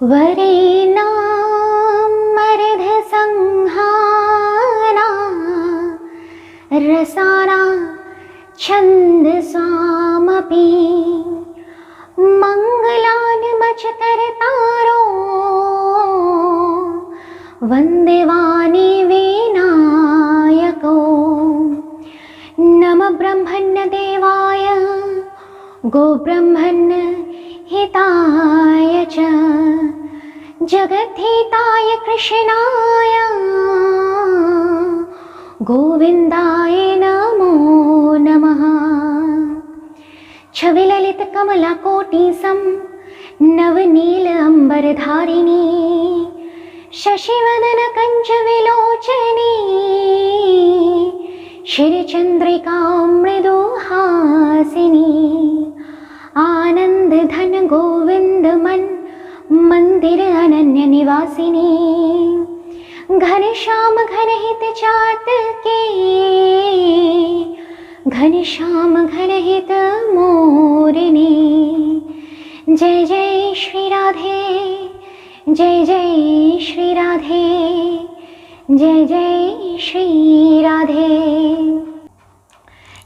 वरेणा मर्धसंहा रसाना छन्दसामपि मङ्गलान् मच्छतरतारो वन्देवानि वेनायको नम ब्रह्मण् देवाय गोब्रह्मन् हिताय च। जगद्धिताय कृष्णाय। गोविन्दाय नमो नमः। छविललितकमलकोटिसं नवनील अम्बरधारिणी शशिवदनकञ्चविलोचनी। शिरचन्द्रिका मृदुहासिनी आनन्दधन गोविन्द मन मन्दिर अनन्य निवासिनी घनश्याम घनहित चातके घनश्याम घनहित मोरिणी जय जय श्री राधे जय जय श्री राधे জয় জয় শ্রী রাধে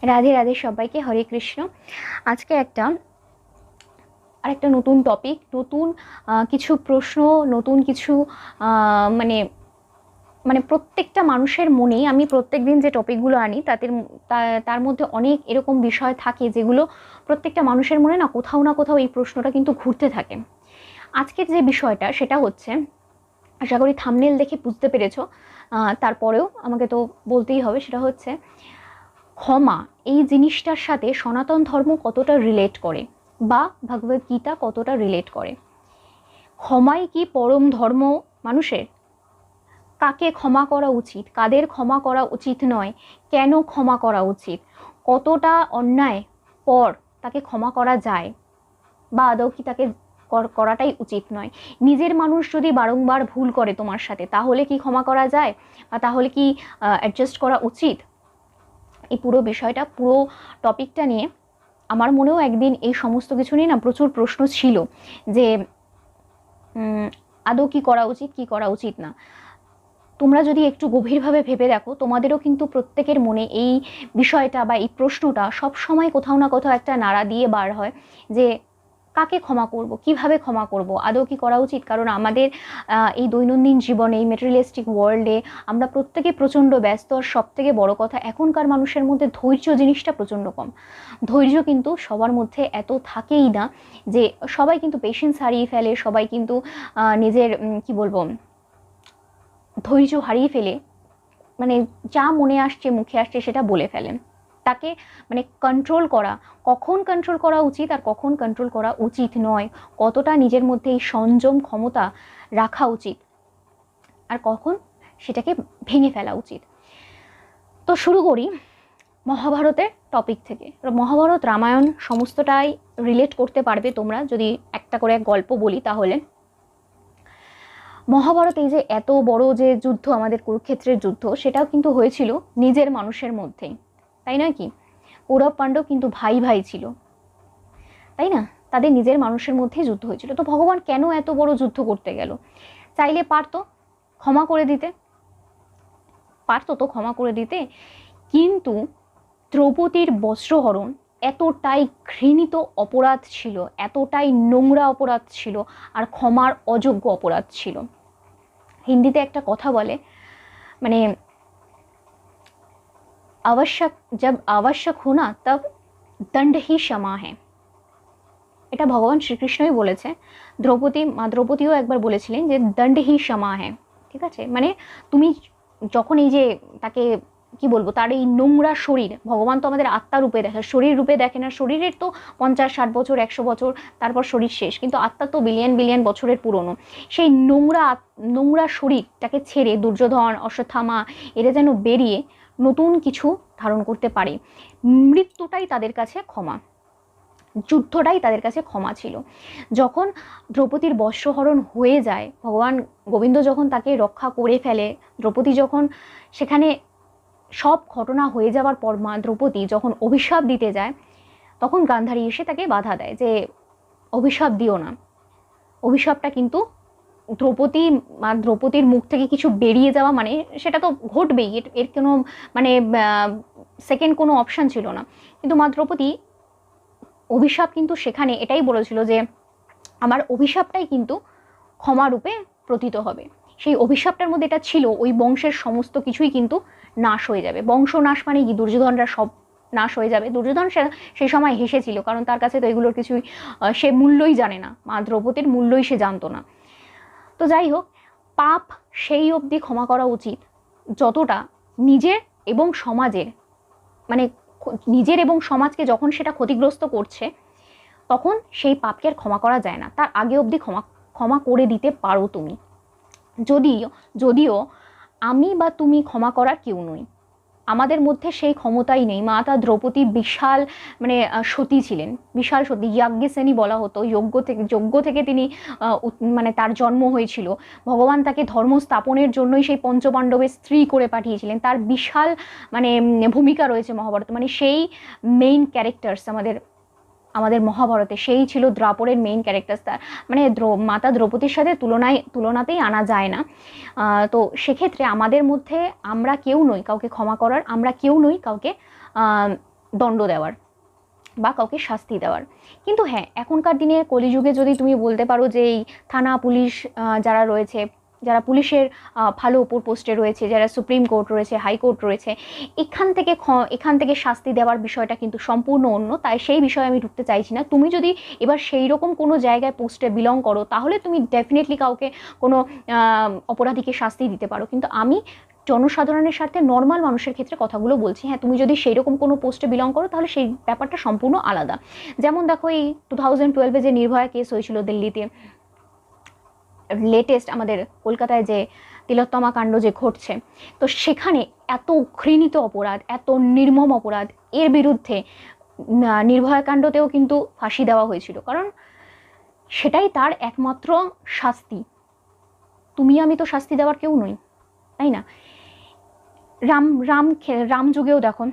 রাধে রাধে সবাইকে হরে কৃষ্ণ আজকে একটা আরেকটা নতুন টপিক নতুন কিছু প্রশ্ন, নতুন কিছু মানে মানে প্রত্যেকটা মানুষের মনেই আমি প্রত্যেক দিন যে টপিকগুলো আনি তাদের তার মধ্যে অনেক এরকম বিষয় থাকে যেগুলো প্রত্যেকটা মানুষের মনে না কোথাও না কোথাও এই প্রশ্নটা কিন্তু ঘুরতে থাকে। আজকের যে বিষয়টা, সেটা হচ্ছে, আশা করি থামনেল দেখে বুঝতে পেরেছ তারপরেও আমাকে তো বলতেই হবে, সেটা হচ্ছে, ক্ষমা, এই জিনিসটার সাথে সনাতন ধর্ম কতটা রিলেট করে? বা ভগবদ গীতা কতটা রিলেট করে? ক্ষমাই কি পরম ধর্ম মানুষের? কাকে ক্ষমা করা উচিত? কাদের ক্ষমা করা উচিত নয়? কেন ক্ষমা করা উচিত? কতটা অন্যায় পর তাকে ক্ষমা করা যায়? বা আদৌ কি তাকে কর- করাটাই উচিত নয়? নিজের মানুষ যদি বারংবার ভুল করে তোমার সাথে, তাহলে কি ক্ষমা করা যায়? বা তাহলে কি অ্যাডজাস্ট করা উচিত? এই পুরো বিষয়টা, পুরো টপিকটা নিয়ে আমার মনেও একদিন এই সমস্ত কিছু নিয়ে না প্রচুর প্রশ্ন ছিল যে আদৌ কি করা উচিত, কি করা উচিত না। তোমরা যদি একটু গভীরভাবে ভেবে দেখো, তোমাদেরও কিন্তু প্রত্যেকের মনে এই বিষয়টা বা এই প্রশ্নটা সব সময় কোথাও না কোথাও একটা নাড়া দিয়ে বার হয় যে কাকে ক্ষমা করব? কীভাবে ক্ষমা করব? আদৌ কি করা উচিত? কারণ আমাদের এই দৈনন্দিন জীবনে, এই মেটেরিয়ালিস্টিক ওয়ার্ল্ডে আমরা প্রত্যেকে প্রচণ্ড ব্যস্ত আর সব থেকে বড় কথা, এখনকার মানুষের মধ্যে ধৈর্য জিনিসটা প্রচণ্ড কম। ধৈর্য কিন্তু সবার মধ্যে এত থাকেই না যে সবাই কিন্তু পেশেন্স হারিয়ে ফেলে, সবাই কিন্তু নিজের কি বলব, ধৈর্য হারিয়ে ফেলে মানে যা মনে আসছে, মুখে আসছে সেটা বলে ফেলেন। তাকে মানে কন্ট্রোল করা। কখন কন্ট্রোল করা উচিত আর কখন কন্ট্রোল করা উচিত নয়। কতটা নিজের মধ্যে এই সংযম ক্ষমতা রাখা উচিত আর কখন সেটাকে ভেঙে ফেলা উচিত। তো শুরু করি মহাভারতের টপিক থেকে। মহাভারত রামায়ণ সমস্তটাই রিলেট করতে পারবে তোমরা। যদি একটা করে এক গল্প বলি তাহলে। মহাভারত এই যে এত বড় যে যুদ্ধ, আমাদের কুরুক্ষেত্রের যুদ্ধ, সেটাও কিন্তু হয়েছিল নিজের মানুষের মধ্যেই। তাই নয় কি? কৌরব পাণ্ডব কিন্তু ভাই ভাই ছিল। তাই না? তাদের নিজের মানুষের মধ্যেই যুদ্ধ হয়েছিল। তো ভগবান কেন এত বড় যুদ্ধ করতে গেল? চাইলে পারতো ক্ষমা করে দিতে। পারতো তো ক্ষমা করে দিতে। কিন্তু দ্রৌপদীর বস্ত্রহরণ এতটাই ঘৃণিত অপরাধ ছিল, এতটাই নোংরা অপরাধ ছিল আর ক্ষমার অযোগ্য অপরাধ ছিল। হিন্দিতে একটা কথা বলে মানে आवश्यक जब आवश्यक हो ना तब দণ্ড হি क्षमा है এটা ভগবান শ্রীকৃষ্ণই বলেছে দ্রৌপদী মা দ্রৌপদীও একবার বলেছিলেন যে দণ্ড হি ক্ষমা है ঠিক আছে মানে তুমি যখন এই যে তাকে কি বলবো তার এই নোংরা শরীর ভগবান তো আমাদের আত্মা রূপে দেখে শরীর রূপে দেখে না শরীরের তো পঞ্চাশ ষাট বছর একশো বছর তারপর শরীর শেষ কিন্তু আত্মা তো বিলিয়ন বিলিয়ন বছরের পুরনো সেই নোংরা আত- নোংরা শরীরটাকে ছেড়ে দুর্যোধন অশ্বত্থামা এরা যেন বেরিয়ে নতুন কিছু ধারণ করতে পারে। মৃত্যুটাই তাদের কাছে ক্ষমা। যুদ্ধটাই তাদের কাছে ক্ষমা ছিল। যখন দ্রৌপদীর বস্ত্রহরণ হয়ে যায়, ভগবান গোবিন্দ যখন তাকে রক্ষা করে ফেলে, দ্রৌপদী যখন সেখানে সব ঘটনা হয়ে যাওয়ার পর মা দ্রৌপদী যখন অভিশাপ দিতে যায়, তখন গান্ধারী এসে তাকে বাধা দেয় যে, অভিশাপ দিও না। অভিশাপটা কিন্তু দ্রৌপদী মা দ্রৌপদীর মুখ থেকে কিছু বেরিয়ে যাওয়া মানে সেটা তো ঘটবেই, এর এর কোনো মানে সেকেন্ড কোনো অপশান ছিল না। কিন্তু মা দ্রৌপদী, অভিশাপ কিন্তু সেখানে এটাই বলেছিল যে, আমার অভিশাপটাই কিন্তু ক্ষমারূপে প্রতীত হবে। সেই অভিশাপটার মধ্যে এটা ছিল, ওই বংশের সমস্ত কিছুই কিন্তু নাশ হয়ে যাবে। বংশ নাশ মানে কি? দুর্যোধনরা সব নাশ হয়ে যাবে। দুর্যোধন সে- সেই সময় হেসেছিল, কারণ তার কাছে তো এগুলোর কিছুই সে মূল্যই জানে না। মা দ্রৌপদীর মূল্যই সে জানতো না। তো যাই হোক, পাপ সেই অবধি ক্ষমা করা উচিত। যতটা নিজের এবং সমাজের মানে নিজের এবং সমাজকে যখন সেটা ক্ষতিগ্রস্ত করছে, তখন সেই পাপকে আর ক্ষমা করা যায় না। তার আগে অবধি ক্ষমা ক্ষমা করে দিতে পারো তুমি। যদিও যদিও আমি বা তুমি ক্ষমা করার কেউ নই। আমাদের মধ্যে সেই ক্ষমতাই নেই। মাতা দ্রৌপদী বিশাল মানে সতী ছিলেন। বিশাল সতী। যাজ্ঞসেনী বলা হতো। যোগ্য থেকে যোগ্য থেকে তিনি মানে তার জন্ম হয়েছিল। ভগবান তাকে ধর্ম স্থাপনের জন্যই সেই পঞ্চপাণ্ডবের স্ত্রী করে পাঠিয়েছিলেন। তার বিশাল মানে ভূমিকা রয়েছে মহাভারত। মানে সেই মেইন ক্যারেক্টার্স আমাদের আমাদের মহাভারতে সেই ছিল দ্রাপরের মেইন ক্যারেক্টার্স তার। মানে মাতা দ্রৌপদীর সাথে তুলনায়, তুলনাতেই আনা যায় না। তো সেক্ষেত্রে আমাদের মধ্যে আমরা কেউ নই কাউকে ক্ষমা করার, আমরা কেউ নই কাউকে দণ্ড দেওয়ার বা কাউকে শাস্তি দেওয়ার। কিন্তু হ্যাঁ এখনকার দিনে কলিযুগে যদি তুমি বলতে পারো যে এই থানা, পুলিশ যারা রয়েছে যারা পুলিশের ভালো উপর পোস্টে রয়েছে, যারা সুপ্রিম কোর্ট রয়েছে হাইকোর্ট রয়েছে, এখান থেকে এখান থেকে শাস্তি দেওয়ার বিষয়টা কিন্তু সম্পূর্ণ অন্য, তাই সেই বিষয়ে আমি ঢুকতে চাইছি না। তুমি যদি এবার সেই রকম কোনো জায়গায় পোস্টে বিলং করো, তাহলে তুমি ডেফিনেটলি কাউকে কোনো অপরাধীকে শাস্তি দিতে পারো। কিন্তু আমি জনসাধারণের স্বার্থে নর্মাল মানুষের ক্ষেত্রে কথাগুলো বলছি হ্যাঁ তুমি যদি সেই রকম কোনো পোস্টে বিলং করো, তাহলে সেই ব্যাপারটা সম্পূর্ণ আলাদা। যেমন দেখো এই টু থাউজেন্ড টুয়েলভে যে নির্ভয়া কেস হয়েছিল দিল্লিতে লেটেস্ট আমাদের কলকাতায় যে তিলোত্তমা কাণ্ড যে ঘটছে, তো সেখানে এত ঘৃণিত অপরাধ, এত নির্মম অপরাধ, এর বিরুদ্ধে নির্ভয়া কাণ্ডতেও কিন্তু ফাঁসি দেওয়া হয়েছিল। কারণ সেটাই তার একমাত্র শাস্তি। তুমি আমি তো শাস্তি দেওয়ার কেউ নই, তাই না? রাম রাম রাম যুগেও দেখো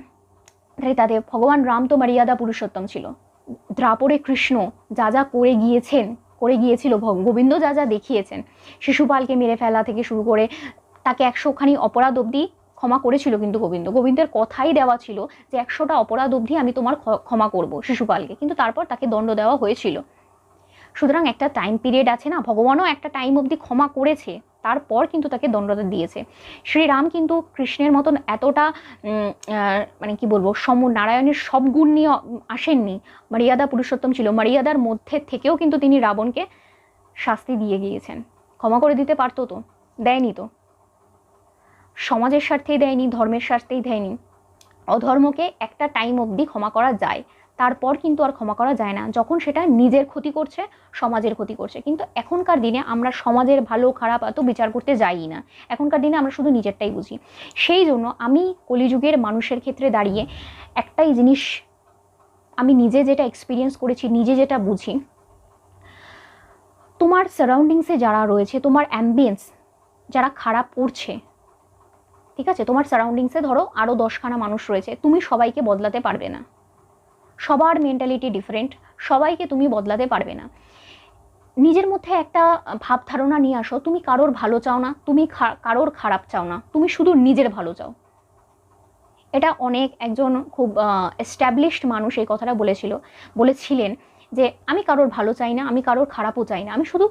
তাই তাদের ভগবান রাম তো মর্যাদা পুরুষোত্তম ছিল। দ্রাপরে কৃষ্ণ যা যা করে গিয়েছেন করে গিয়েছিল গোবিন্দ যা যা দেখিয়েছেন শিশুপালকে মেরে ফেলা থেকে শুরু করে তাকে একশোখানি অপরাধ অবধি ক্ষমা করেছিল কিন্তু গোবিন্দ। গোবিন্দের কথাই দেওয়া ছিল যে, একশোটা অপরাধ অবধি আমি তোমার ক্ষ- ক্ষমা করব শিশুপালকে কিন্তু তারপর তাকে দণ্ড দেওয়া হয়েছিল। সুতরাং একটা টাইম পিরিয়ড আছে না, ভগবানও একটা টাইম অবধি ক্ষমা করেছে, তারপর কিন্তু তাকে দণ্ডটা দিয়েছে। শ্রীরাম কিন্তু কৃষ্ণের মতন এতটা মানে কি বলব সম নারায়ণের সব গুণ নিয়ে আসেননি। মর্যাদা পুরুষোত্তম ছিল, মর্যাদার মধ্যে থেকেও কিন্তু তিনি রাবণকে শাস্তি দিয়ে গিয়েছেন। ক্ষমা করে দিতে পারতো তো, দেয়নি তো। সমাজের স্বার্থেই দেয়নি, ধর্মের স্বার্থেই দেয়নি। অধর্মকে একটা টাইম অবধি ক্ষমা করা যায়। তারপর কিন্তু আর ক্ষমা করা যায় না। যখন সেটা নিজের ক্ষতি করছে, সমাজের ক্ষতি করছে। কিন্তু এখনকার দিনে আমরা সমাজের ভালো, খারাপ এত বিচার করতে যাই না। এখনকার দিনে আমরা শুধু নিজেরটাই বুঝি। সেই জন্য আমি কলিযুগের মানুষের ক্ষেত্রে দাঁড়িয়ে একটাই জিনিস আমি নিজে যেটা এক্সপিরিয়েন্স করেছি, নিজে যেটা বুঝি, তোমার সারাউন্ডিংসে যারা রয়েছে, তোমার অ্যাম্বিয়েন্স যারা খারাপ করছে, ঠিক আছে? তোমার সারাউন্ডিংসে ধরো আরও দশখানা মানুষ রয়েছে, তুমি সবাইকে বদলাতে পারবে না। সবার মেন্টালিটি ডিফারেন্ট সবাইকে তুমি বদলাতে পারবে না। নিজের মধ্যে একটা ভাব ধারণা নিয়ে আসো, তুমি কারোর ভালো চাও না, তুমি কারোর খারাপ চাও না, তুমি শুধু নিজের ভালো চাও। এটা অনেক একজন খুব এস্টাবলিশড মানুষ এই কথাটা বলেছিল, বলেছিলেন যে, আমি কারোর ভালো চাই না, আমি কারোর খারাপও চাই না, আমি শুধু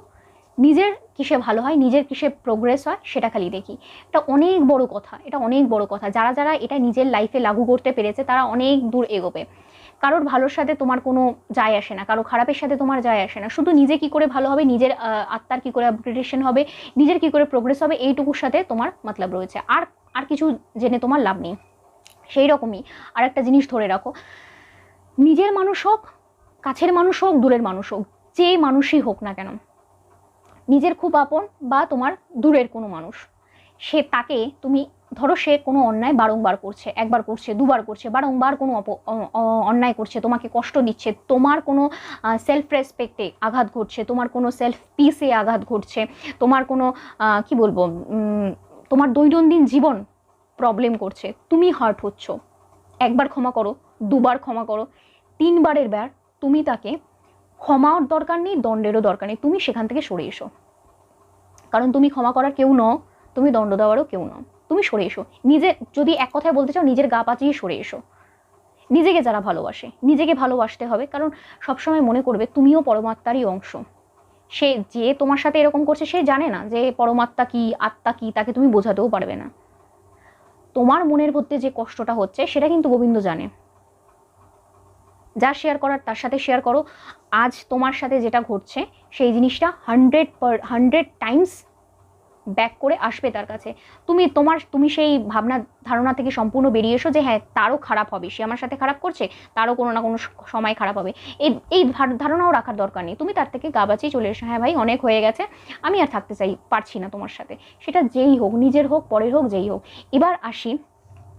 নিজের কিসে ভালো হয়, নিজের কিসে প্রোগ্রেস হয়, সেটা খালি দেখি। এটা অনেক বড় কথা, এটা অনেক বড় কথা। যারা যারা এটা নিজের লাইফে লাগু করতে পেরেছে, তারা অনেক দূর এগোবে। কারোর ভালোর সাথে তোমার কোনো যায় আসে না, কারও খারাপের সাথে তোমার যায় আসে না। শুধু নিজে কি করে ভালো হবে, নিজের আত্মার কি করে আপগ্রেডেশন হবে, নিজের কি করে প্রোগ্রেস হবে, এইটুকুর সাথে তোমার মতলব রয়েছে। আর আর কিছু জেনে তোমার লাভ নেই। সেই রকমই। আর একটা জিনিস ধরে রাখো, নিজের মানুষ হোক, কাছের মানুষ হোক, দূরের মানুষ হোক যে মানুষই হোক না কেন নিজের খুব আপন বা তোমার দূরের কোনো মানুষ। সে তাকে তুমি, ধরো সে কোনো অন্যায় বারংবার করছে, একবার করছে, দুবার করছে, বারংবার কোনো অপ- অন্যায় করছে, তোমাকে কষ্ট দিচ্ছে, তোমার কোনো সেলফ রেসপেক্টে আঘাত ঘটছে, তোমার কোনো সেলফ পিসে আঘাত ঘটছে, তোমার কোনো কি বলব তোমার দৈনন্দিন জীবন প্রবলেম করছে, তুমি হার্ট হচ্ছ। একবার ক্ষমা করো, দুবার ক্ষমা করো, তিনবারের বার তুমি তাকে ক্ষমার দরকার নেই, দণ্ডেরও দরকার নেই। তুমি সেখান থেকে সরে এসো। কারণ তুমি ক্ষমা করার কেউ নও, তুমি দণ্ড দেওয়ারও কেউ নও। তুমি সরে এসো। নিজে যদি এক কথায় বলতে চাও, নিজের গা পাচিয়ে সরে এসো। নিজেকে যারা ভালোবাসে, নিজেকে ভালোবাসতে হবে। কারণ সবসময় মনে করবে, তুমিও পরমাত্মারই অংশ। সে যে তোমার সাথে এরকম করছে, সে জানে না যে পরমাত্মা কি, আত্মা কি, তাকে তুমি বোঝাতেও পারবে না। তোমার মনের মধ্যে যে কষ্টটা হচ্ছে, সেটা কিন্তু গোবিন্দ জানে। যা শেয়ার করার তার সাথে শেয়ার করো। আজ তোমার সাথে যেটা ঘটছে, সেই জিনিসটা hundred per hundred times back করে আসবে তার কাছে। তুমি তোমার, তুমি সেই ভাবনা, ধারণা থেকে সম্পূর্ণ বেরিয়ে এসো যে হ্যাঁ তারও খারাপ হবে। সে আমার সাথে খারাপ করছে, তারও কোনো না কোনো সময় খারাপ হবে। এই এই ধার- ধারণাও রাখার দরকার নেই। তুমি তার থেকে গাবাচেই চলে এসো। হ্যাঁ ভাই, অনেক হয়ে গেছে। আমি আর থাকতে চাই, পারছি না তোমার সাথে। সেটা যেই হোক, নিজের হোক, পরের হোক, যেই হোক। এবার আসি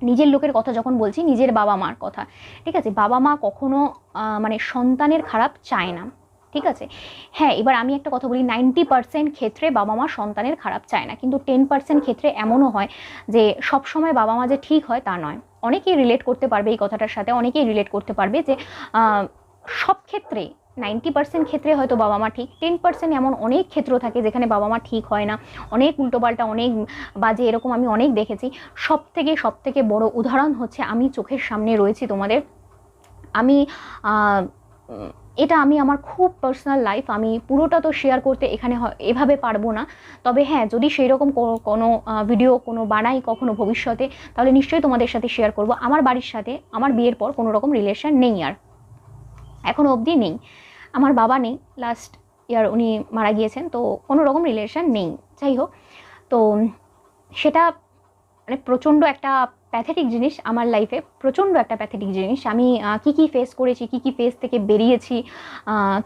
নিজের লোকের কথা যখন বলছি, নিজের বাবা মার কথা, ঠিক আছে? বাবা মা কখনো মানে সন্তানের খারাপ চায় না, ঠিক আছে? হ্যাঁ এবার আমি একটা কথা বলি নাইনটি পার্সেন্ট ক্ষেত্রে বাবা মা সন্তানের খারাপ চায় না, কিন্তু টেন পার্সেন্ট ক্ষেত্রে এমনও হয় যে সব সময় বাবা মা যে ঠিক হয় তা নয়। অনেকেই রিলেট করতে পারবে এই কথাটার সাথে, অনেকেই রিলেট করতে পারবে যে সব ক্ষেত্রে নাইনটি পার্সেন্ট ক্ষেত্রে হয়তো বাবা মা ঠিক, টেন পার্সেন্ট এমন অনেক ক্ষেত্র থাকে যেখানে বাবা মা ঠিক হয় না। অনেক উল্টোপাল্টা, অনেক বাজে, এরকম আমি অনেক দেখেছি। সব থেকে সব থেকে বড় উদাহরণ হচ্ছে আমি চোখের সামনে রয়েছি তোমাদের। আমি এটা আমি আমার খুব পার্সোনাল লাইফ আমি পুরোটা তো শেয়ার করতে এখানে এভাবে পারব না। তবে হ্যাঁ যদি সেই রকম কোনো ভিডিও কোনো বানাই কখনো ভবিষ্যতে, তাহলে নিশ্চয়ই তোমাদের সাথে শেয়ার করব। আমার বাড়ির সাথে, আমার বিয়ের পর কোনো রকম রিলেশন নেই আর। এখনও অবধি নেই। আমার বাবা নেই। লাস্ট ইয়ার উনি মারা গিয়েছেন, তো কোনো রকম রিলেশান নেই। যাই হোক, তো সেটা মানে প্রচণ্ড একটা প্যাথেটিক জিনিস আমার লাইফে প্রচণ্ড একটা প্যাথেটিক জিনিস। আমি কি কি ফেস করেছি, কি কি ফেস থেকে বেরিয়েছি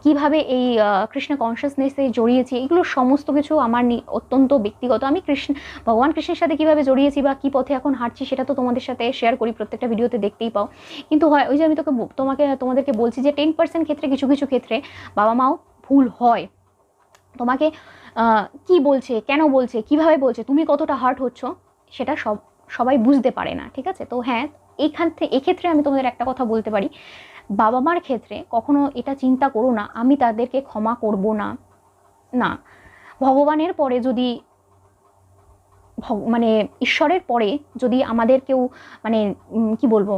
কীভাবে এই কৃষ্ণ কনসিয়াসনেসে জড়িয়েছি, এগুলো সমস্ত কিছু আমার অত্যন্ত ব্যক্তিগত। আমি কৃষ্ণ, ভগবান কৃষ্ণের সাথে কীভাবে জড়িয়েছি বা কী পথে এখন হাঁটছি সেটা তো তোমাদের সাথে শেয়ার করি, প্রত্যেকটা ভিডিওতে দেখতেই পাও। কিন্তু হয়, ওই যে আমি তোকে তোমাকে, তোমাদেরকে বলছি যে টেন পার্সেন্ট ক্ষেত্রে, কিছু কিছু ক্ষেত্রে বাবা মাও ভুল হয়। তোমাকে কি বলছে, কেন বলছে, কীভাবে বলছে, তুমি কতটা হার্ট হচ্ছ, সেটা সব সবাই বুঝতে পারে না, ঠিক আছে? তো হ্যাঁ এইখান থেকে এক্ষেত্রে আমি তোমাদের একটা কথা বলতে পারি। বাবা মার ক্ষেত্রে কখনো এটা চিন্তা করো না, আমি তাদেরকে ক্ষমা করব না। না, ভগবানের পরে যদি মানে ঈশ্বরের পরে যদি আমাদের কেউ মানে কি বলব?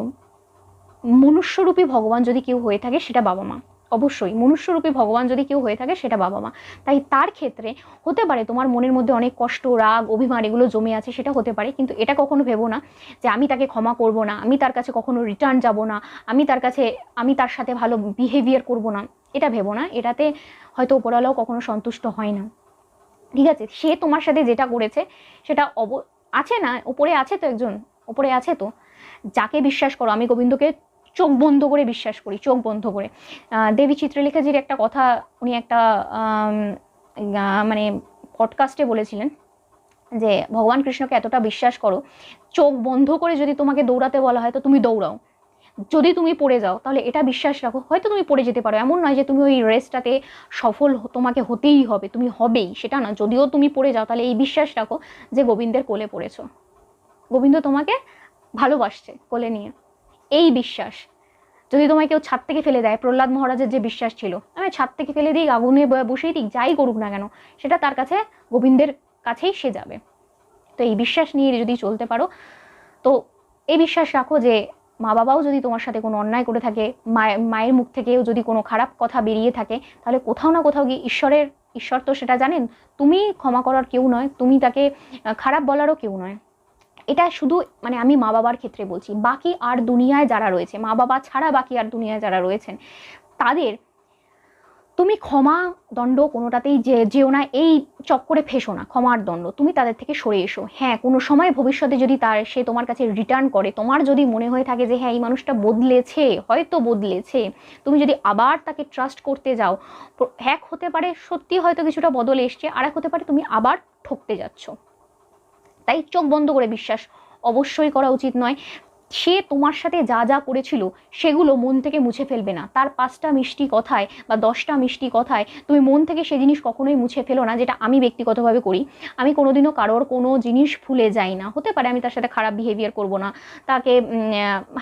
মনুষ্যরূপী ভগবান যদি কেউ হয়ে থাকে, সেটা বাবা মা অবশ্যই, মনুষ্যরূপী ভগবান যদি কেউ হয়ে থাকে সেটা বাবা মা। তাই তার ক্ষেত্রে হতে পারে তোমার মনের মধ্যে অনেক কষ্ট, রাগ, অভিমান এগুলো জমে আছে, সেটা হতে পারে। কিন্তু এটা কখনো ভেবো না যে আমি তাকে ক্ষমা করব না, আমি তার কাছে কখনো রিটার্ন যাব না, আমি তার কাছে, আমি তার সাথে ভালো বিহেভিয়ার করব না। এটা ভেবো না। এটাতে হয়তো ওপরওয়ালাও কখনো সন্তুষ্ট হয় না। ঠিক আছে? সে তোমার সাথে যেটা করেছে, সেটা অব, আছে না? ওপরে আছে তো একজন? ওপরে আছে তো? যাকে বিশ্বাস করো, আমি গোবিন্দকে চোখ বন্ধ করে বিশ্বাস করি, চোখ বন্ধ করে। দেবী চিত্রলেখাজির একটা কথা উনি একটা মানে পডকাস্টে বলেছিলেন যে, ভগবান কৃষ্ণকে এতটা বিশ্বাস করো, চোখ বন্ধ করে যদি তোমাকে দৌড়াতে বলা হয় তো তুমি দৌড়াও। যদি তুমি পড়ে যাও তাহলে এটা বিশ্বাস রাখো, হয়তো তুমি পড়ে যেতে পারো। এমন নয় যে তুমি ওই রেসটাতে সফল তোমাকে হতেই হবে, তুমি হবেই, সেটা না। যদিও তুমি পড়ে যাও, তাহলে এই বিশ্বাস রাখো যে গোবিন্দের কোলে পড়েছো। গোবিন্দ তোমাকে ভালোবাসছে কোলে নিয়ে। এই বিশ্বাস। যদি তোমায় কেউ ছাদ থেকে ফেলে দেয়, প্রহ্লাদ মহারাজের যে বিশ্বাস ছিল, আমি ছাদ থেকে ফেলে দিই, আগুনে ব- বসিয়ে দিই, যাই করুক না কেন, সেটা তার কাছে গোবিন্দের কাছেই সে যাবে। তো এই বিশ্বাস নিয়ে যদি চলতে পারো, তো এই বিশ্বাস রাখো যে মা বাবাও যদি তোমার সাথে কোনো অন্যায় করে থাকে মায়ের মায়ের মুখ থেকেও যদি কোনো খারাপ কথা বেরিয়ে থাকে, তাহলে কোথাও না কোথাও গিয়ে ঈশ্বরের, ঈশ্বর তো সেটা জানেন, তুমি ক্ষমা করার কেউ নয়, তুমি তাকে খারাপ বলারও কেউ নয়। এটা শুধু মানে আমি মা বাবার ক্ষেত্রে বলছি, বাকি আর দুনিয়ায় যারা রয়েছে, মা বাবা ছাড়া বাকি আর দুনিয়ায় যারা রয়েছেন, তাদের তুমি ক্ষমা দণ্ড কোনোটাতেই যে, যেও না, এই চক্করে ফেসো না, ক্ষমার দণ্ড, তুমি তাদের থেকে সরে এসো। হ্যাঁ কোনো সময় ভবিষ্যতে যদি তার, সে তোমার কাছে রিটার্ন করে, তোমার যদি মনে হয়ে থাকে যে হ্যাঁ এই মানুষটা বদলেছে, হয়তো বদলেছে, তুমি যদি আবার তাকে ট্রাস্ট করতে যাও, এক হতে পারে সত্যি হয়তো কিছুটা বদলে এসছে আর হতে পারে তুমি আবার ঠকতে যাচ্ছ। তাই চোখ বন্ধ করে বিশ্বাস অবশ্যই করা উচিত নয়। সে তোমার সাথে যা যা করেছিল, সেগুলো মন থেকে মুছে ফেলবে না। তার পাঁচটা মিষ্টি কথায় বা দশটা মিষ্টি কথায় তুমি মন থেকে সে জিনিস কখনোই মুছে ফেলো না, যেটা আমি ব্যক্তিগতভাবে করি। আমি কোনোদিনও কারোর কোনো জিনিস ভুলে যাই না। হতে পারে আমি তার সাথে খারাপ বিহেভিয়ার করব না। তাকে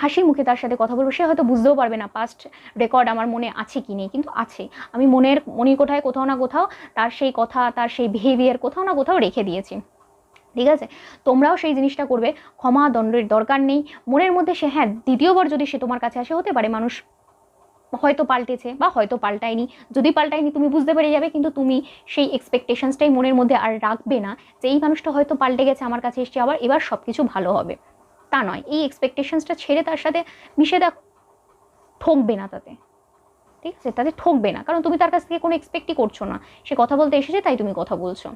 হাসি মুখে তার সাথে কথা বলব। সে হয়তো বুঝতেও পারবে না পাস্ট রেকর্ড আমার মনে আছে কি নেই, কিন্তু আছে। আমি মনের মনির কোঠায় কোথাও না কোথাও তার সেই কথা, তার সেই বিহেভিয়ার কোথাও না কোথাও রেখে দিয়েছি। ঠিক আছে? তোমরাও সেই জিনিসটা করবে। ক্ষমা দণ্ডের দরকার নেই। মনের মধ্যে সে হ্যাঁ দ্বিতীয়বার যদি সে তোমার কাছে আসে, হতে পারে মানুষ হয়তো পাল্টেছে বা হয়তো পাল্টায়নি। যদি পাল্টায়নি, তুমি বুঝতে পেরে যাবে, কিন্তু তুমি সেই এক্সপেকটেশনসটাই মনের মধ্যে আর রাখবে না যে, এই মানুষটা হয়তো পাল্টে গেছে, আমার কাছে এসছে, আবার এবার সব কিছু ভালো হবে। তা নয়। এই এক্সপেকটেশনসটা ছেড়ে তার সাথে মিশে দেখ ঠকবে না তাতে। ঠিক আছে? তাতে ঠকবে না। কারণ তুমি তার কাছ থেকে কোনো এক্সপেক্টই করছ না। সে কথা বলতে এসেছে, তাই তুমি কথা বলছো।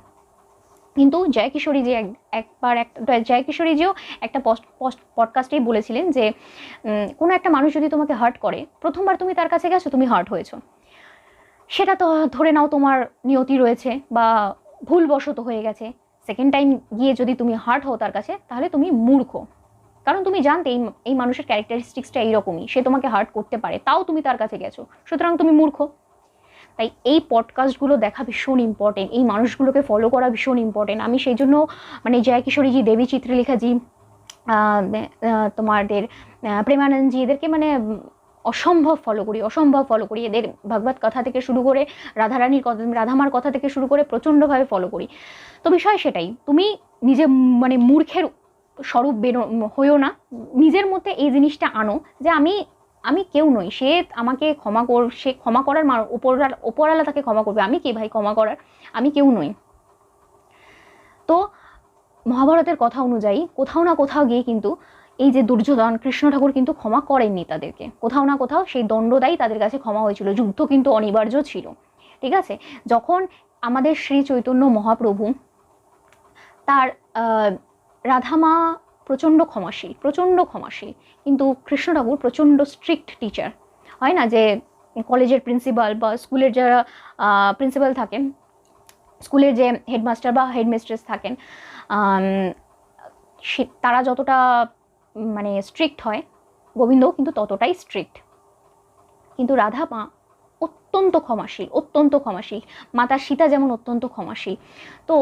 কিন্তু জয় কিশোরী যে এক- একবার একটা জয় কিশোরীজিও একটা পডকাস্টেই বলেছিলেন যে কোনো একটা মানুষ যদি তোমাকে হার্ট করে, প্রথমবার তুমি তার কাছে গেছো, তুমি হার্ট হয়েছো। সেটা তো ধরে নাও তোমার নিয়তি রয়েছে বা ভুলবশত হয়ে গেছে। সেকেন্ড টাইম গিয়ে যদি তুমি হার্ট হও তার কাছে, তাহলে তুমি মূর্খ। কারণ তুমি জানতে এই এই মানুষের ক্যারেক্টারিস্টিক্সটা এইরকমই। সে তোমাকে হার্ট করতে পারে, তাও তুমি তার কাছে গেছো। সুতরাং তুমি মূর্খ। তাই এই পডকাস্টগুলো দেখা ভীষণ ইম্পর্টেন্ট এই মানুষগুলোকে ফলো করা ভীষণ ইম্পর্টেন্ট আমি সেই জন্য মানে জয়া কিশোরীজি দেবী চিত্রলেখাজি তোমাদের প্রেমানন্দজি, এদেরকে মানে অসম্ভব ফলো করি, অসম্ভব ফলো করি। এদের ভাগবত কথা থেকে শুরু করে রাধারানীর কথা, রাধামার কথা থেকে শুরু করে প্রচণ্ডভাবে ফলো করি। তো বিষয় সেটাই, তুমি নিজে মানে মূর্খের স্বরূপ বেরো হইও না, নিজের মধ্যে এই জিনিসটা আনো যে আমি আমি কেউ নই, সে আমাকে ক্ষমা কর, সে ক্ষমা করার উপরালা উপরালা তাকে ক্ষমা করবে। আমি কে ভাই ক্ষমা করার? আমি কেউ নই। তো মহাভারতের কথা অনুযায়ী কোথাও না কোথাও গিয়ে কিন্তু এই যে দুর্যোধন কৃষ্ণ ঠাকুর কিন্তু ক্ষমা করেননি তাদেরকে। কোথাও না কোথাও সেই দণ্ডদায়ী তাদের কাছে ক্ষমা হয়েছিল, যুদ্ধ কিন্তু অনিবার্য ছিল। ঠিক আছে? যখন আমাদের শ্রী চৈতন্য মহাপ্রভু তার রাধামা প্রচণ্ড ক্ষমাশীল প্রচণ্ড ক্ষমাশীল। কিন্তু কৃষ্ণ ঠাকুর প্রচণ্ড স্ট্রিক্ট টিচার হয় না যে কলেজের প্রিন্সিপাল বা স্কুলের যারা প্রিন্সিপাল থাকেন স্কুলের যে হেডমাস্টার বা হেডমিস্ট্রেস থাকেন সে- তারা যতটা মানে স্ট্রিক্ট হয় গোবিন্দও কিন্তু ততটাই স্ট্রিক্ট কিন্তু রাধা মা অত্যন্ত ক্ষমাশীল অত্যন্ত ক্ষমাশীল। মাতা সীতা যেমন অত্যন্ত ক্ষমাশীল। তো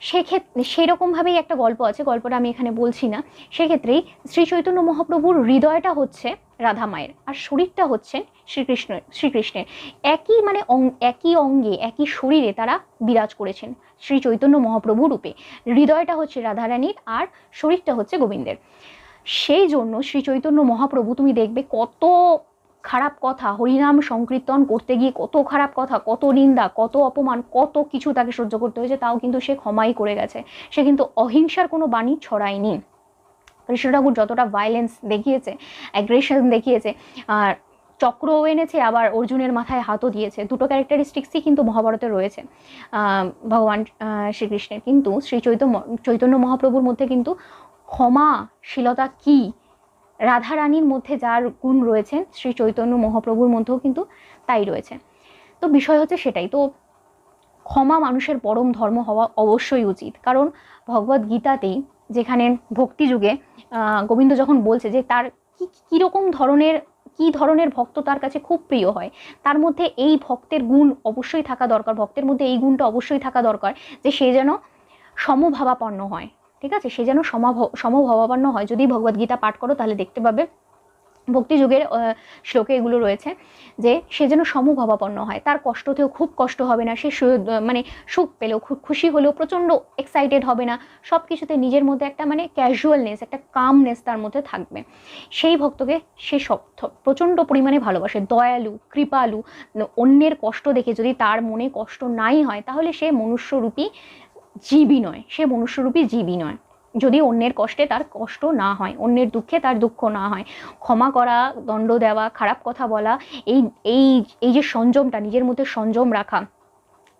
সেক্ষেত্রে সেরকমভাবেই একটা গল্প আছে, গল্পটা আমি এখানে বলছি না। সেক্ষেত্রেই শ্রী চৈতন্য মহাপ্রভুর হৃদয়টা হচ্ছে রাধা মায়ের, আর শরীরটা হচ্ছেন শ্রীকৃষ্ণের শ্রীকৃষ্ণের। একই মানে একই অঙ্গে, একই শরীরে তারা বিরাজ করেছেন শ্রী চৈতন্য মহাপ্রভু রূপে। হৃদয়টা হচ্ছে রাধারানীর, আর শরীরটা হচ্ছে গোবিন্দের। সেই জন্য শ্রী চৈতন্য মহাপ্রভু, তুমি দেখবে কত খারাপ কথা, হরিনাম সংকীর্তন করতে গিয়ে কত খারাপ কথা, কত নিন্দা, কত অপমান, কত কিছু তাকে সহ্য করতে হয়েছে, তাও কিন্তু সে ক্ষমাই করে গেছে। সে কিন্তু অহিংসার কোনো বাণী ছড়ায়নি। কৃষ্ণ ঠাকুর যতটা ভায়োলেন্স দেখিয়েছে অ্যাগ্রেশন দেখিয়েছে, আর চক্রও এনেছে, আবার অর্জুনের মাথায় হাতও দিয়েছে। দুটো ক্যারেক্টারিস্টিক্সই কিন্তু মহাভারতে রয়েছে। ভগবান শ্রীকৃষ্ণের। কিন্তু শ্রী চৈতন্য চৈতন্য মহাপ্রভুর মধ্যে কিন্তু ক্ষমাশীলতা কি? রাধা রানীর মধ্যে যার গুণ রয়েছেন, শ্রী চৈতন্য মহাপ্রভুর মধ্যেও কিন্তু তাই রয়েছে। তো বিষয় হচ্ছে সেটাই। তো ক্ষমা মানুষের পরম ধর্ম হওয়া অবশ্যই উচিত। কারণ ভগবদ গীতাতেই যেখানে ভক্তি যুগে গোবিন্দ যখন বলছে যে তার কি কীরকম ধরনের, কি ধরনের ভক্ত তার কাছে খুব প্রিয় হয়, তার মধ্যে এই ভক্তের গুণ অবশ্যই থাকা দরকার, ভক্তের মধ্যে এই গুণটা অবশ্যই থাকা দরকার যে সে যেন সমভাবাপন্ন হয়। ঠিক আছে? সে যেন সমাভ, সমভাবাপন্ন হয়। যদি ভগবদ্গীতা পাঠ করো, তাহলে দেখতে পাবে ভক্তি যুগের শ্লোকে এগুলো রয়েছে যে সে যেন সমভাবাপন্ন হয়। তার কষ্টতেও খুব কষ্ট হবে না। সে মানে সুখ পেলেও খুশি হলেও, প্রচণ্ড এক্সাইটেড হবে না। সব কিছুতে নিজের মধ্যে একটা মানে ক্যাজুয়ালনেস একটা কামনেস তার মধ্যে থাকবে। সেই ভক্তকে সে সব প্রচণ্ড পরিমাণে ভালোবাসে। দয়ালু, কৃপালু, অন্যের কষ্ট দেখে যদি তার মনে কষ্ট নাই হয়, তাহলে সে মনুষ্যরূপী জীবী নয়, সে মনুষ্যরূপী জীবী নয়। যদি অন্যের কষ্টে তার কষ্ট না হয়, অন্যের দুঃখে তার দুঃখ না হয়, ক্ষমা করা, দণ্ড দেওয়া, খারাপ কথা বলা, এই এই এই যে সংযমটা, নিজের মধ্যে সংযম রাখা,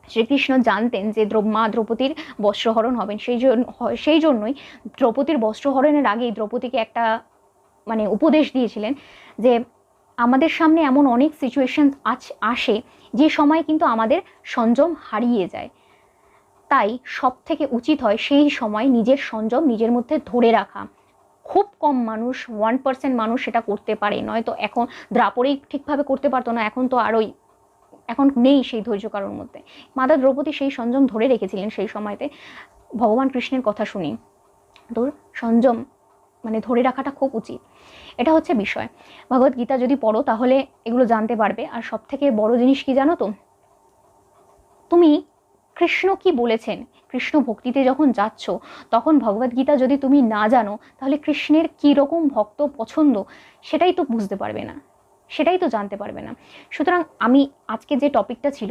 শ্রীকৃষ্ণ জানতেন যে মা দ্রৌপদীর বস্ত্রহরণ হবেন। সেই জন্য সেই জন্যই দ্রৌপদীর বস্ত্রহরণের আগেই দ্রৌপদীকে একটা মানে উপদেশ দিয়েছিলেন যে আমাদের সামনে এমন অনেক সিচুয়েশন আসে যে সময় কিন্তু আমাদের সংযম হারিয়ে যায়। তাই সব থেকে উচিত হয় সেই সময় নিজের সংযম নিজের মধ্যে ধরে রাখা। খুব কম মানুষ ওয়ান পার্সেন্ট মানুষ সেটা করতে পারে। নয়তো এখন দ্রাপরেই ঠিকভাবে করতে পারতো না, এখন তো আরোই, এখন নেই সেই ধৈর্য কারোর মধ্যে। মাতা দ্রৌপদী সেই সংযম ধরে রেখেছিলেন সেই সময়তে। ভগবান কৃষ্ণের কথা শুনি। তো সংযম মানে ধরে রাখাটা খুব উচিত। এটা হচ্ছে বিষয়। ভগবত গীতা যদি পড়ো তাহলে এগুলো জানতে পারবে। আর সব থেকে বড় জিনিস কি জানো তো? তুমি কৃষ্ণ কি বলেছেন? কৃষ্ণ ভক্তিতে যখন যাচ্ছ, তখন ভগবদ গীতা যদি তুমি না জানো, তাহলে কৃষ্ণের কীরকম ভক্ত পছন্দ সেটাই তো বুঝতে পারবে না। সেটাই তো জানতে পারবে না। সুতরাং আমি আজকে যে টপিকটা ছিল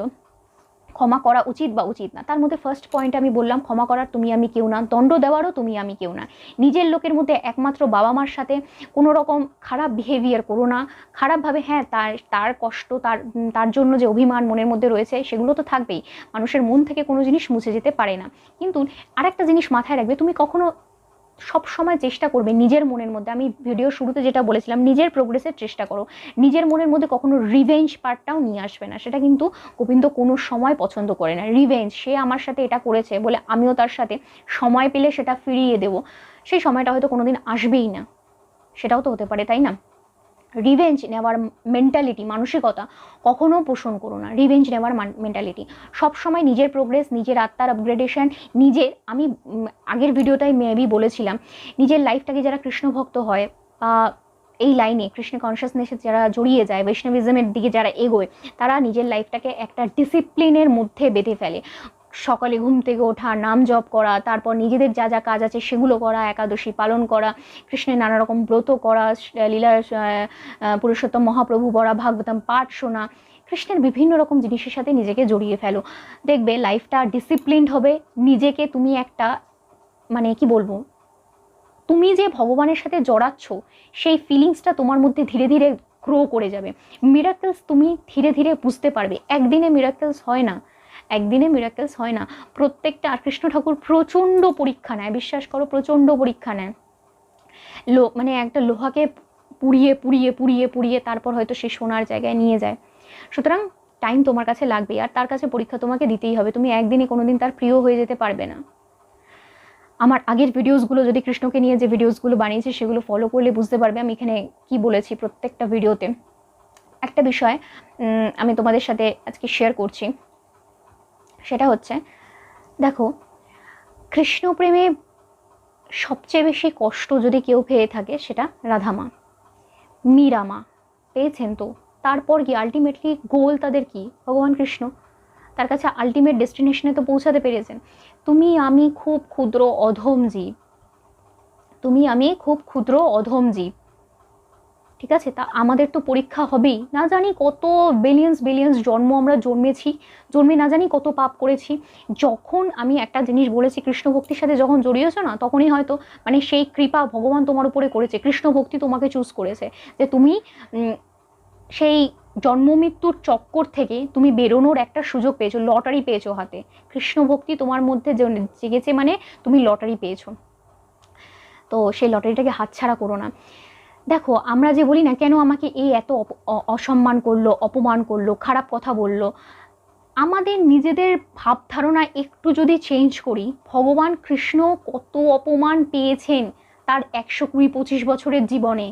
ক্ষমা করা উচিত বা উচিত না। তার মধ্যে ফার্স্ট পয়েন্ট আমি বললাম, ক্ষমা করার তুমি আমি কেউ না, দণ্ড দেওয়ারও তুমি আমি কেউ না। নিজের লোকের মধ্যে একমাত্র বাবা মার সাথে কোনো রকম খারাপ বিহেভিয়ার করো না। খারাপভাবে হ্যাঁ তার তার কষ্ট, তার তার জন্য যে অভিমান মনের মধ্যে রয়েছে, সেগুলো তো থাকবেই। মানুষের মন থেকে কোনো জিনিস মুছে যেতে পারে না। কিন্তু আরেকটা জিনিস মাথায় রাখবে, তুমি কখনো সব সময় চেষ্টা করবে নিজের মনের মধ্যে। আমি ভিডিও শুরুতে যেটা বলেছিলাম, নিজের প্রোগ্রেসের চেষ্টা করো। নিজের মনের মধ্যে কখনো রিভেঞ্জ পার্টটাও নিয়ে আসবে না। সেটা কিন্তু গোবিন্দ কোনো সময় পছন্দ করে না। রিভেঞ্জ সে আমার সাথে এটা করেছে বলে আমিও তার সাথে সময় পেলে সেটা ফিরিয়ে দেব। সেই সময়টা হয়তো কোনোদিন আসবেই না। সেটাও তো হতে পারে, তাই না? রিভেঞ্জ নেওয়ার মেন্টালিটি মানসিকতা কখনো পোষণ করো না। রিভেঞ্জ নেওয়ার মেন্টালিটি সবসময় নিজের প্রোগ্রেস নিজের আত্মার আপগ্রেডেশন নিজের আমি আগের ভিডিওটাই মেবি বলেছিলাম, নিজের লাইফটাকে যারা কৃষ্ণভক্ত হয় বা এই লাইনে কৃষ্ণ কনসিয়াসনেসে যারা জড়িয়ে যায়, বৈষ্ণবিজমের দিকে যারা এগোয়, তারা নিজের লাইফটাকে একটা ডিসিপ্লিনের মধ্যে বেঁধে ফেলে। সকালে ঘুম থেকে ওঠা, নাম জপ করা, তারপর নিজেদের যা যা কাজ আছে সেগুলো করা, একাদশী পালন করা, কৃষ্ণের নানা রকম ব্রত করা, লীলা পুরুষোত্তম মহাপ্রভু বরা, ভাগবতম পাঠ শোনা, কৃষ্ণের বিভিন্ন রকম জিনিসের সাথে নিজেকে জড়িয়ে ফেলো। দেখবে লাইফটা ডিসিপ্লিনড হবে, নিজেকে তুমি একটা মানে কি বলব, তুমি যে ভগবানের সাথে জড়াচ্ছ, সেই ফিলিংসটা তোমার মধ্যে ধীরে ধীরে গ্রো করে যাবে। মিরাকেলস তুমি ধীরে ধীরে বুঝতে পারবে। একদিনে মিরাকেলস হয় না। একদিনে মিরাকেলস হয় না। প্রত্যেকটা আর কৃষ্ণ ঠাকুর প্রচণ্ড পরীক্ষা নেয়, বিশ্বাস করো প্রচণ্ড পরীক্ষা নেয়। লো মানে একটা লোহাকে পুড়িয়ে পুড়িয়ে পুড়িয়ে পুড়িয়ে তারপর হয়তো সে সোনার জায়গায় নিয়ে যায়। সুতরাং টাইম তোমার কাছে লাগবে আর তার কাছে পরীক্ষা তোমাকে দিতেই হবে। তুমি একদিনে কোনো দিন তার প্রিয় হয়ে যেতে পারবে না। আমার আগের ভিডিওসগুলো যদি কৃষ্ণকে নিয়ে যে ভিডিওসগুলো বানিয়েছি সেগুলো ফলো করলে বুঝতে পারবে আমি এখানে কি বলেছি প্রত্যেকটা ভিডিওতে একটা বিষয় আমি তোমাদের সাথে আজকে শেয়ার করছি। সেটা হচ্ছে, দেখো কৃষ্ণ প্রেমে সবচেয়ে বেশি কষ্ট যদি কেউ পেয়ে থাকে সেটা রাধামা। মীরামা পেয়েছেন তো। তারপর কি আলটিমেটলি গোল তাদের কি? ভগবান কৃষ্ণ। তার কাছে আলটিমেট ডেস্টিনেশনে তো পৌঁছাতে পেরেছেন। তুমি আমি খুব ক্ষুদ্র অধম জীব। তুমি আমি খুব ক্ষুদ্র অধম জীব। ঠিক আছে? তা আমাদের তো পরীক্ষা হবেই। না জানি কত বিলিয়ন্স বিলিয়ন্স জন্ম আমরা জন্মেছি, জন্মে না জানি কত পাপ করেছি। যখন আমি একটা জিনিস বলেছি কৃষ্ণ ভক্তির সাথে যখন জড়িয়েছো না, তখনই হয়তো মানে সেই কৃপা ভগবান তোমার উপরে করেছে। কৃষ্ণ ভক্তি তোমাকে চুজ করেছে। যে তুমি সেই জন্ম মৃত্যুর চক্কর থেকে তুমি বেরোনোর একটা সুযোগ পেয়েছ, লটারি পেয়েছ হাতে। কৃষ্ণ ভক্তি তোমার মধ্যে জেগেছে মানে তুমি লটারি পেয়েছ। তো সেই লটারিটাকে হাতছাড়া করো না। দেখো, আমরা যে বলি না কেন আমাকে এই এত অসম্মান করল, অপমান করল, খারাপ কথা বলল, আমাদের নিজেদের ভাবধারণা একটু যদি চেঞ্জ করি, ভগবান কৃষ্ণ কত অপমান পেয়েছেন তার একশো কুড়ি পঁচিশ বছরের জীবনে।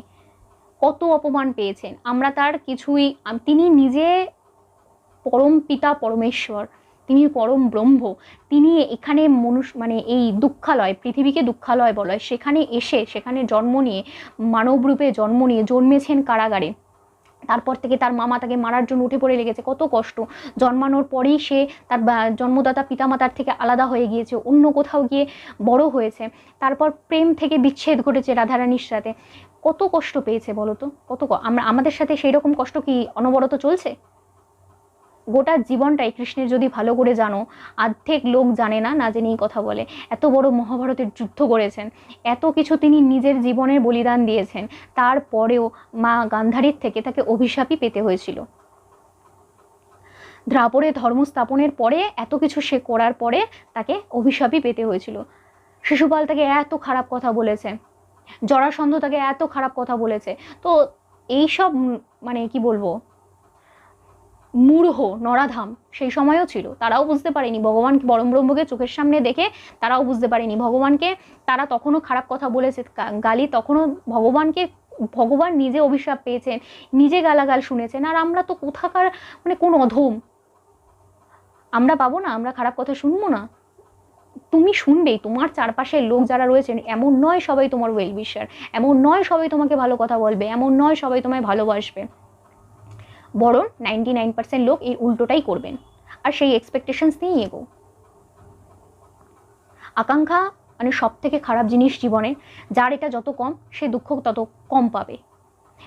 কত অপমান পেয়েছেন। আমরা তার কিছুই তিনি নিজে পরম পিতা পরমেশ্বর। তিনি পরম ব্রহ্ম। তিনি এখানে মনুষ্য মানে এই দুঃখালয়, পৃথিবীকে দুঃখালয় বলা। হয় সেখানে এসে, সেখানে জন্ম নিয়ে মানবরূপে জন্ম নিয়ে জন্মেছেন কারাগারে। তারপর থেকে তার মামা তাকে মারার জন্য উঠে পড়ে লেগেছে। কত কষ্ট। জন্মানোর পরেই সে তার জন্মদাতা পিতামাতার থেকে আলাদা হয়ে গিয়েছে, অন্য কোথাও গিয়ে বড় হয়েছে। তারপর প্রেম থেকে বিচ্ছেদ ঘটেছে রাধারানীর সাথে। কত কষ্ট পেয়েছে বলো তো? কত আমরা আমাদের সাথে সেই রকম কষ্ট কি অনবরত চলছে? গোটা জীবনটাই কৃষ্ণের যদি ভালো করে জানো, আর্ধেক লোক জানে না না জেনেই কথা বলে। এত বড় মহাভারতের যুদ্ধ করেছেন। এত কিছু তিনি নিজের জীবনের বলিদান দিয়েছেন। তারপরেও মা গান্ধারীর থেকে তাকে অভিশাপই পেতে হয়েছিল। দ্রাপরে ধর্ম স্থাপনের পরে, এত কিছু সে করার পরে তাকে অভিশাপই পেতে হয়েছিল। শিশুপাল তাকে এত খারাপ কথা বলেছে। জরাসন্ধ তাকে এত খারাপ কথা বলেছে। তো এইসব মানে কি বলব? মূঢ় নরাধাম, সেই সময়ও ছিল। তারাও বুঝতে পারেনি ভগবানকে পরম ব্রহ্মকে চোখের সামনে দেখে, তারাও বুঝতে পারেনি ভগবানকে। তারা তখনও খারাপ কথা বলেছে গালি তখনও ভগবানকে, ভগবান নিজে অভিশাপ পেয়েছেন, নিজে গালাগাল শুনেছেন। আর আমরা তো কোথাকার মানে কোন অধম? আমরা পাবো না, আমরা খারাপ কথা শুনব না। তুমি শুনবেই, তোমার চারপাশের লোক যারা রয়েছেন, এমন নয় সবাই তোমার ওয়েল উইশার এমন নয় সবাই তোমাকে ভালো কথা বলবে, এমন নয় সবাই তোমায় ভালোবাসবে। বরং নাইনটি নাইন পার্সেন্ট লোক এই উল্টোটাই করবেন। আর সেই এক্সপেকটেশনস নিয়েই এগো আকাঙ্ক্ষা মানে সব থেকে খারাপ জিনিস জীবনে, যার এটা যত কম, সে দুঃখ তত কম পাবে।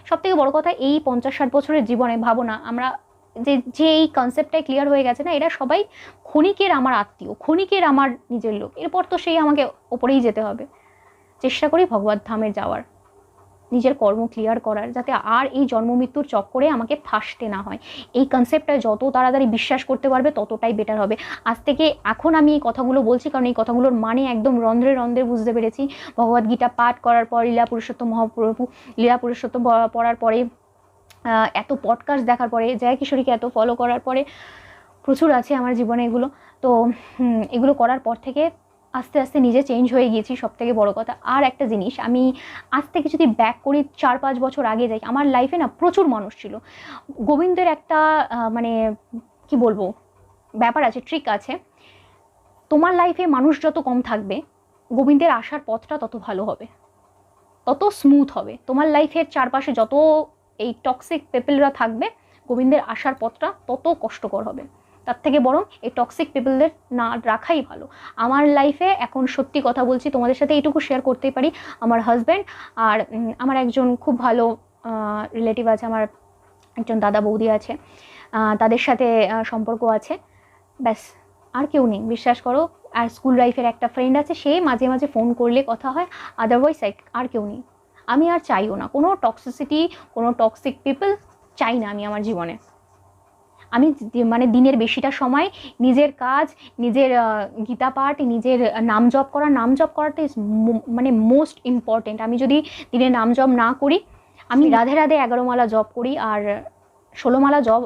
সব থেকে বড় কথা, এই পঞ্চাশ ষাট বছরের জীবনে ভাবো না, আমরা যে যে এই কনসেপ্টটাই ক্লিয়ার হয়ে গেছে না, এরা সবাই ক্ষণিকের আমার আত্মীয়, ক্ষণিকের আমার নিজের লোক। এরপর তো সেই আমাকে ওপরেই যেতে হবে। চেষ্টা করি ভগবত ধামে যাওয়ার। নিজের কর্ম ক্লিয়ার করার যাতে আর এই জন্ম মৃত্যুর চক্করে আমাকে ফাঁসতে না হয়। এই কনসেপ্টটা যত তাড়াতাড়ি বিশ্বাস করতে পারবে, ততটাই বেটার হবে। আজ থেকে এখন আমি এই কথাগুলো বলছি, কারণ এই কথাগুলোর মানে একদম রন্ধ্রে রন্ধ্রে বুঝতে পেরেছি। ভগবদ গীতা পাঠ করার পর, লীলা পুরুষোত্তম, মহাপ্রভু, লীলা পুরুষোত্তম পড়ার পরে এত পডকাস্ট দেখার পরে, জয়া কিশোরীকে এত ফলো করার পরে প্রচুর আছে আমার জীবনে এগুলো। তো এগুলো করার পর থেকে আস্তে আস্তে নিজে চেঞ্জ হয়ে গিয়েছি সব থেকে বড়ো কথা। আর একটা জিনিস, আমি আজ থেকে যদি ব্যাক করি চার পাঁচ বছর আগে যাই, আমার লাইফে না প্রচুর মানুষ ছিল। গোবিন্দের একটা মানে কি বলব, ব্যাপার আছে ট্রিক আছে। তোমার লাইফে মানুষ যত কম থাকবে, গোবিন্দের আসার পথটা তত ভালো হবে। তত স্মুথ হবে। তোমার লাইফের চারপাশে যত এই টক্সিক পিপলরা থাকবে, গোবিন্দের আসার পথটা তত কষ্টকর হবে। তার থেকে বরং এই টক্সিক পিপলদের না রাখাই ভালো। আমার লাইফে এখন সত্যি কথা বলছি, তোমাদের সাথে এইটুকু শেয়ার করতেই পারি। আমার হাজব্যান্ড আর আমার একজন খুব ভালো রিলেটিভ আছে, আমার একজন দাদা বৌদি আছে তাদের সাথে সম্পর্ক আছে। ব্যাস, আর কেউ নেই। বিশ্বাস করো, আর স্কুল লাইফের একটা ফ্রেন্ড আছে, সে মাঝে মাঝে ফোন করলে কথা হয় আদারওয়াইজ আর কেউ নেই। আমি আর চাইও না। কোনো টক্সিসিটি কোনো টক্সিক পিপল চাই না আমি আমার জীবনে। আমি মানে দিনের বেশিটা সময় নিজের কাজ নিজের গীতা পাঠ নিজের নাম জপ করা। নাম জপ করাটা ইজ মানে মোস্ট ইম্পর্টেন্ট আমি যদি দিনে নাম জপ না করি আমি রাধে রাধে এগারো মালা জপ করি আর ষোলো মালা জপ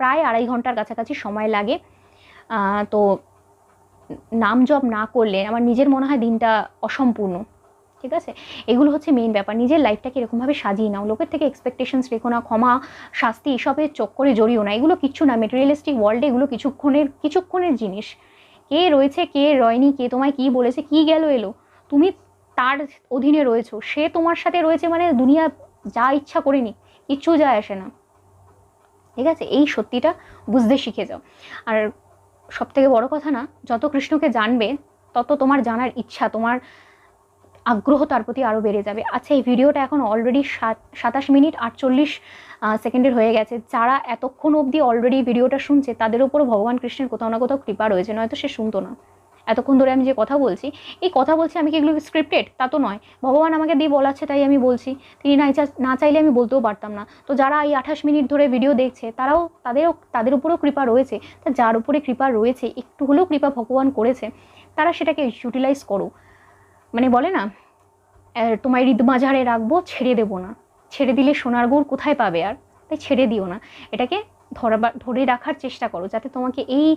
প্রায় আড়াই ঘণ্টার কাছাকাছি সময় লাগে। তো নাম জপ না করলে আমার নিজের মনে হয় দিনটা অসম্পূর্ণ। ঠিক আছে? এগুলো হচ্ছে মেইন ব্যাপার। নিজের লাইফটাকে এরকমভাবে সাজিয়ে নাও। লোকের থেকে এক্সপেকটেশনস রেখো না। ক্ষমা, শাস্তি এসবের চক্করে জড়িও না। এগুলো কিচ্ছু না। মেটেরিয়ালিস্টিক ওয়ার্ল্ডে এগুলো কিছুক্ষণের কিছুক্ষণের জিনিস। কে রয়েছে, কে রয়নি, কে তোমায় কি বলেছে, কি গেল এলো? তুমি তার অধীনে রয়েছো। সে তোমার সাথে রয়েছে মানে দুনিয়া যা ইচ্ছা করে নি কিচ্ছু যায় আসে না। ঠিক আছে? এই সত্যিটা বুঝতে শিখে যাও। আর সব থেকে বড় কথা না, যত কৃষ্ণকে জানবে, তত তোমার জানার ইচ্ছা, তোমার আগ্রহ তার প্রতি আরও বেড়ে যাবে। আচ্ছা এই ভিডিওটা এখন অলরেডি সাত, সাতাশ মিনিট আটচল্লিশ সেকেন্ডের হয়ে গেছে। যারা এতক্ষণ অবধি অলরেডি ভিডিওটা শুনছে, তাদের উপরও ভগবান কৃষ্ণের কোথাও না কোথাও কৃপা রয়েছে, নয়তো সে শুনতো না। এতক্ষণ ধরে আমি যে কথা বলছি, এই কথা বলছি আমি কি এগুলো স্ক্রিপ্টেড তা তো নয়। ভগবান আমাকে দিয়ে বলাচ্ছে, তাই আমি বলছি। তিনি না না চাইলে আমি বলতেও পারতাম না। তো যারা এই আঠাশ মিনিট ধরে ভিডিও দেখছে, তারাও, তাদেরও, তাদের উপরেও কৃপা রয়েছে। তা যার উপরে কৃপা রয়েছে, একটু হলেও কৃপা ভগবান করেছে, তারা সেটাকে ইউটিলাইজ করো মানে বলে না তোমায় হৃদ মাঝারে রাখব, ছেড়ে দেবো না। ছেড়ে দিলে সোনার গুড় কোথায় পাবে আর? তাই ছেড়ে দিও না। এটাকে ধরবা ধরে রাখার চেষ্টা করো, যাতে তোমাকে এই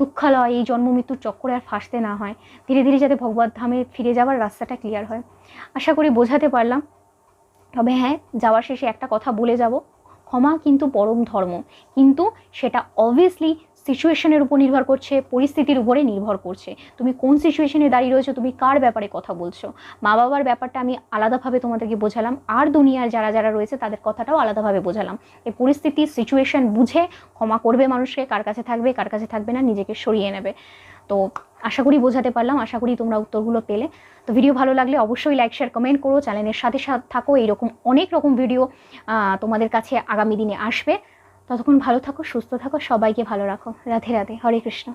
দুঃখালয়, এই জন্ম মৃত্যুর চক্করে আর ফাঁসতে না হয়। ধীরে ধীরে যাতে ভগবত ধামে ফিরে যাওয়ার রাস্তাটা ক্লিয়ার হয়। আশা করি বোঝাতে পারলাম। তবে হ্যাঁ যাওয়ার শেষে একটা কথা বলে যাব। ক্ষমা কিন্তু পরম ধর্ম। কিন্তু সেটা অবভিয়াসলি সিচুয়েশনের উপর নির্ভর করছে, পরিস্থিতির উপরে নির্ভর করছে। তুমি কোন সিচুয়েশনে দাঁড়িয়ে রয়েছো, তুমি কার ব্যাপারে কথা বলছো? মা বাবার ব্যাপারটা আমি আলাদাভাবে তোমাদেরকে বোঝালাম। আর দুনিয়ার যারা যারা রয়েছে, তাদের কথাটাও আলাদাভাবে বোঝালাম। এই পরিস্থিতি সিচুয়েশন বুঝে ক্ষমা করবে মানুষকে, কার কাছে থাকবে, কার কাছে থাকবে না, নিজেকে সরিয়ে নেবে। তো আশা করি বোঝাতে পারলাম, আশা করি তোমরা উত্তরগুলো পেলে। তো ভিডিও ভালো লাগলে অবশ্যই লাইক শেয়ার কমেন্ট করো। চ্যানেলের সাথে সাথে থাকো। এইরকম অনেক রকম ভিডিও তোমাদের কাছে আগামী দিনে আসবে। ততক্ষণ ভালো থাকো সুস্থ থাকো সবাইকে ভালো রাখো। রাধে রাধে হরে কৃষ্ণ।